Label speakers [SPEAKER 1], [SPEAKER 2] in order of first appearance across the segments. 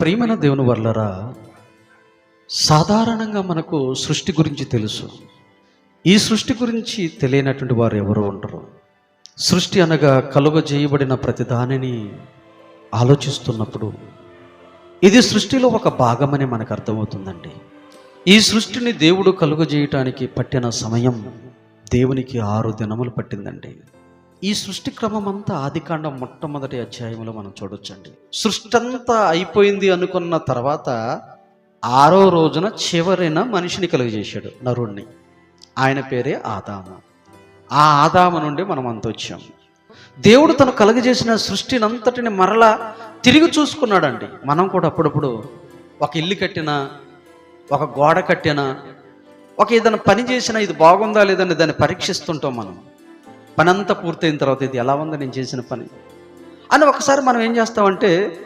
[SPEAKER 1] ప్రియమైన దేవుని వల్లరా సాధారణంగా మనకు సృష్టి గురించి తెలుసు. ఈ సృష్టి గురించి తెలియనటువంటి వారు ఎవరు ఉండరు. సృష్టి అనగా కలుగజేయబడిన ప్రతిదానిని ఆలోచిస్తున్నప్పుడు ఇది సృష్టిలో ఒక భాగమని మనకు అర్థమవుతుందండి. ఈ సృష్టిని దేవుడు కలుగజేయటానికి పట్టిన సమయం దేవునికి ఆరు దినములు పట్టిందండి. ఈ సృష్టి క్రమం అంతా ఆదికాండం మొట్టమొదటి అధ్యాయంలో మనం చూడొచ్చండి. సృష్టి అంతా అయిపోయింది అనుకున్న తర్వాత ఆరో రోజున చివరిన మనిషిని కలుగజేశాడు నరుణ్ణి. ఆయన పేరే ఆదాము. ఆ ఆదాము నుండి మనం అంత వచ్చాం. దేవుడు తను కలుగజేసిన సృష్టినంతటిని మరలా తిరిగి చూసుకున్నాడండి. మనం కూడా అప్పుడప్పుడు ఒక ఇల్లు కట్టినా ఒక గోడ కట్టినా ఒక ఏదైనా పని చేసినా ఇది బాగుందా లేదని దాన్ని పరీక్షిస్తుంటాం మనం. పని అంతా పూర్తయిన తర్వాత ఇది ఎలా ఉందో నేను చేసిన పని? అని ఒకసారి మనం ఏం చేస్తామంటే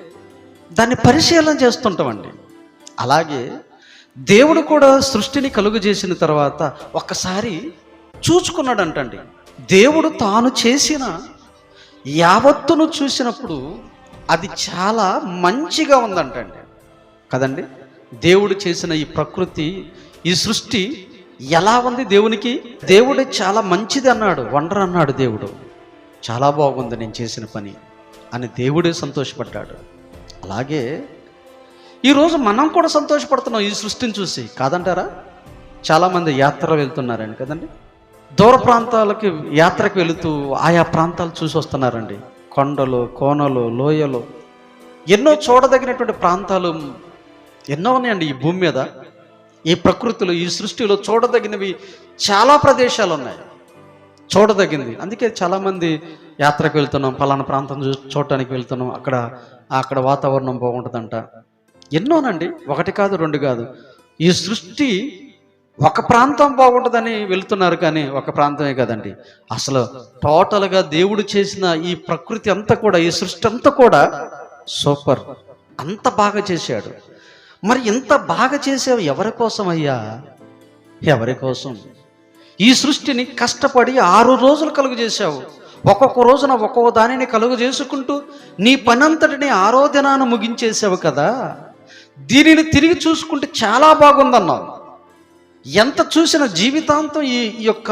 [SPEAKER 1] దాన్ని పరిశీలన చేస్తుంటామండి. అలాగే దేవుడు కూడా సృష్టిని కలుగు చేసిన తర్వాత ఒక్కసారి చూచుకున్నాడంటండి. దేవుడు తాను చేసిన యావత్తును చూసినప్పుడు అది చాలా మంచిగా ఉందంటండి. కదండి? దేవుడు చేసిన ఈ ప్రకృతి ఈ సృష్టి ఎలా ఉంది దేవునికి? దేవుడు చాలా మంచిది అన్నాడు వండర్ అన్నాడు దేవుడు. చాలా బాగుంది నేను చేసిన పని అని దేవుడే సంతోషపడ్డాడు. అలాగే ఈరోజు మనం కూడా సంతోషపడుతున్నాం ఈ సృష్టిని చూసి కాదంటారా? చాలామంది యాత్ర వెళ్తున్నారండి కదండి? దూర ప్రాంతాలకి యాత్రకు వెళుతూ ఆయా ప్రాంతాలు చూసి వస్తున్నారండి. కొండలు కోనలు లోయలు. ఎన్నో చూడదగినటువంటి ప్రాంతాలు ఎన్నో ఉన్నాయండి ఈ భూమి మీద. ఈ ప్రకృతిలో ఈ సృష్టిలో చూడదగినవి చాలా ప్రదేశాలు ఉన్నాయి చూడదగింది. అందుకే చాలామంది యాత్రకు వెళ్తున్నాం పలానా ప్రాంతం చూ చూడటానికి వెళ్తున్నాం అక్కడ అక్కడ వాతావరణం బాగుంటుందంట. ఎన్నోనండి. ఒకటి కాదు రెండు కాదు. ఈ సృష్టి ఒక ప్రాంతం బాగుంటుందని వెళ్తున్నారు కానీ ఒక ప్రాంతమే కదండి. అసలు టోటల్గా దేవుడు చేసిన ఈ ప్రకృతి అంతా కూడా ఈ సృష్టి అంతా కూడా సూపర్. అంత బాగా చేశాడు. మరి ఇంత బాగా చేసావు ఎవరి కోసం అయ్యా ఎవరి కోసం? ఈ సృష్టిని కష్టపడి ఆరు రోజులు కలుగు చేశావు. ఒక్కొక్క రోజున ఒక్కొక్క దానిని కలుగు చేసుకుంటూ నీ పనంతటిని ఆరో దినాన ముగించేసావు కదా. దీనిని తిరిగి చూసుకుంటే చాలా బాగుందన్నావు. ఎంత చూసిన జీవితాంతం ఈ ఈ యొక్క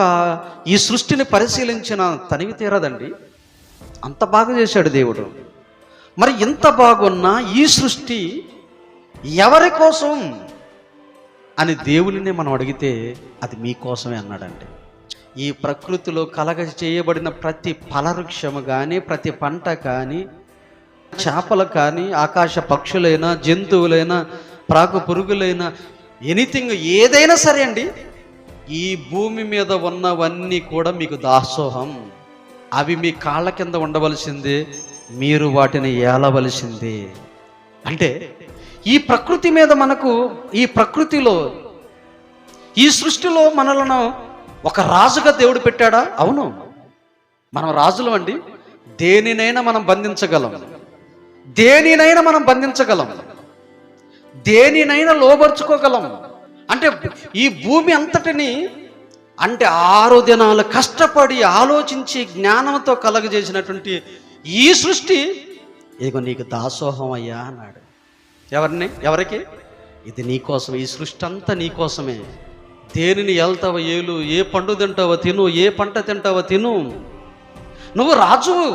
[SPEAKER 1] ఈ సృష్టిని పరిశీలించిన తనివి తీరదండి. అంత బాగా చేశాడు దేవుడు. మరి ఇంత బాగున్నా ఈ సృష్టి ఎవరి కోసం అని దేవునిని మనం అడిగితే అది మీకోసమే అన్నాడండి ఈ ప్రకృతిలో కలగ చేయబడిన ప్రతి ఫలవృక్షము కానీ ప్రతి పంట కానీ చేపలు కానీ ఆకాశ పక్షులైనా జంతువులైనా ప్రాకు పురుగులైనా ఎనీథింగ్ ఏదైనా సరే అండి ఈ భూమి మీద ఉన్నవన్నీ కూడా మీకు దాసోహం. అవి మీ కాళ్ళ కింద ఉండవలసిందే మీరు వాటిని ఏలవలసిందే. అంటే ఈ ప్రకృతి మీద మనకు ఈ ప్రకృతిలో ఈ సృష్టిలో మనలను ఒక రాజుగా దేవుడు పెట్టాడా? అవును. మనం రాజులు అండి. దేనినైనా మనం బంధించగలం. దేనినైనా మనం బంధించగలం. దేనినైనా లోబరుచుకోగలం. అంటే ఈ భూమి అంతటిని అంటే ఆరు దినాలు కష్టపడి ఆలోచించి జ్ఞానంతో కలగజేసినటువంటి ఈ సృష్టి ఇదిగో నీకు దాసోహం అయ్యా అన్నాడు. ఎవరిని? ఎవరికి? ఇది నీకోసం ఈ సృష్టి అంతా నీకోసమే దేనిని వెళ్తావో ఏలు ఏ పండు తింటావో తిను ఏ పంట తింటావో తిను. నువ్వు రాజువు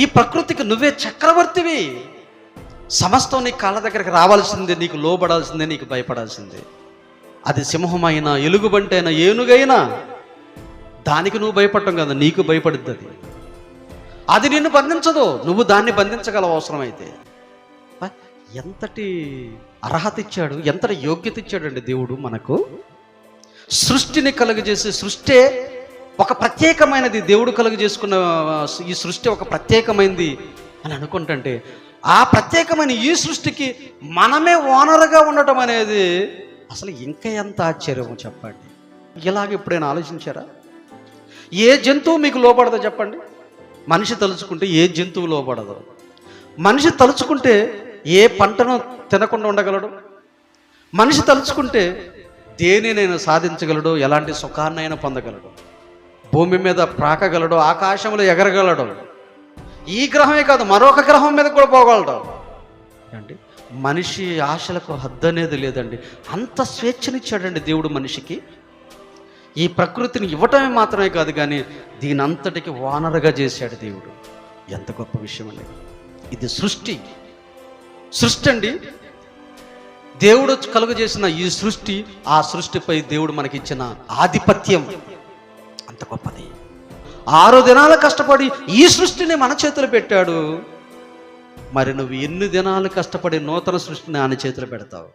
[SPEAKER 1] ఈ ప్రకృతికి నువ్వే చక్రవర్తివి. సమస్తం నీ కాళ్ళ దగ్గరికి రావాల్సిందే నీకు లోబడాల్సిందే నీకు భయపడాల్సిందే. అది సింహమైనా ఎలుగుబంటైనా ఏనుగైనా దానికి నువ్వు భయపడటం కదా నీకు భయపడుద్ది అది అది నిన్ను బంధించదు నువ్వు దాన్ని బంధించగలవు అవసరమైతే. అయితే ఎంతటి అర్హత ఇచ్చాడు ఎంతటి యోగ్యత ఇచ్చాడండి దేవుడు మనకు? సృష్టిని కలుగజేసే సృష్టే ఒక ప్రత్యేకమైనది. దేవుడు కలుగజేసుకున్న ఈ సృష్టి ఒక ప్రత్యేకమైనది అని అనుకుంటుంటే ఆ ప్రత్యేకమైన ఈ సృష్టికి మనమే ఓనర్గా ఉండటం అనేది అసలు ఇంకా ఎంత ఆశ్చర్యం చెప్పండి. ఇలాగ ఎప్పుడైనా ఆలోచించారా? ఏ జంతువు మీకు లోపడదో చెప్పండి. మనిషి తలుచుకుంటే ఏ జంతువు లోపడదు మనిషి తలుచుకుంటే ఏ పంటను తినకుండా ఉండగలడు? మనిషి తలుచుకుంటే దేనినైనా సాధించగలడు? ఎలాంటి సుఖాన్నైనా పొందగలడు? భూమి మీద ప్రాకగలడు? ఆకాశంలో ఎగరగలడు? ఈ గ్రహమే కాదు మరొక గ్రహం మీద కూడా పోగలడు. అంటే మనిషి ఆశలకు హద్దు అనేది లేదండి. అంత స్వేచ్ఛనిచ్చాడండి దేవుడు మనిషికి. ఈ ప్రకృతిని ఇవ్వటమే మాత్రమే కాదు కానీ దీని అంతటికి వానరుగా చేశాడు దేవుడు. ఎంత గొప్ప విషయం అండి ఇది సృష్టి. సృష్టి అండి. దేవుడు కలుగజేసిన ఈ సృష్టి ఆ సృష్టిపై దేవుడు మనకిచ్చిన ఆధిపత్యం అంత గొప్పది. ఆరు దినాలు కష్టపడి ఈ సృష్టిని మన చేతులు పెట్టాడు. మరి నువ్వు ఎన్ని దినాలు కష్టపడి నూతన సృష్టిని ఆయన చేతులు పెడతావు?